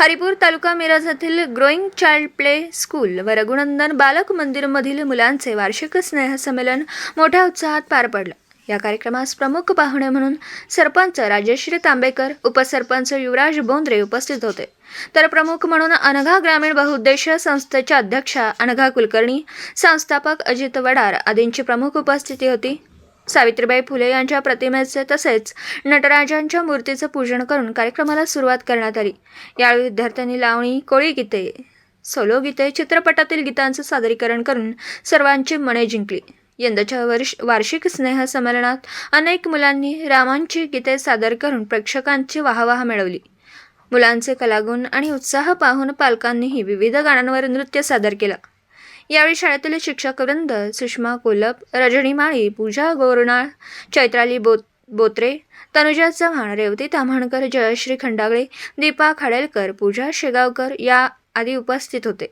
हरिपूर तालुका मिरज येथील growing child play school व रघुनंदन बालक मंदिरमधील मुलांचे वार्षिक स्नेहसंमेलन मोठ्या उत्साहात पार पडलं. या कार्यक्रमास प्रमुख पाहुणे म्हणून सरपंच राजश्री तांबेकर उपसरपंच युवराज बोंद्रे उपस्थित होते. तर प्रमुख म्हणून अनघा ग्रामीण बहुउद्देशीय संस्थेच्या अध्यक्षा अनघा कुलकर्णी संस्थापक अजित वडार आदींची प्रमुख उपस्थिती होती. सावित्रीबाई फुले यांच्या प्रतिमेचे तसेच नटराजांच्या मूर्तीचं पूजन करून कार्यक्रमाला सुरुवात करण्यात आली. यावेळी विद्यार्थ्यांनी लावणी कोळी गीते सोलो गीते चित्रपटातील गीतांचं सादरीकरण करून सर्वांची मने जिंकली. यंदाच्या वर्ष वार्षिक स्नेह संमेलनात अनेक मुलांनी रामांची गीते सादर करून प्रेक्षकांची वाहवाह मिळवली. मुलांचे कलागुण आणि उत्साह पाहून पालकांनीही विविध गाण्यांवर नृत्य सादर केलं. यावेळी शाळेतील शिक्षकवृंद सुषमा कोलप रजनी माळी पूजा गोरणाळ चैत्राली बो बोत्रे तनुजा चव्हाण रेवती ताम्हणकर जयश्री खंडागळे दीपा खाडेलकर पूजा शेगावकर या आदी उपस्थित होते.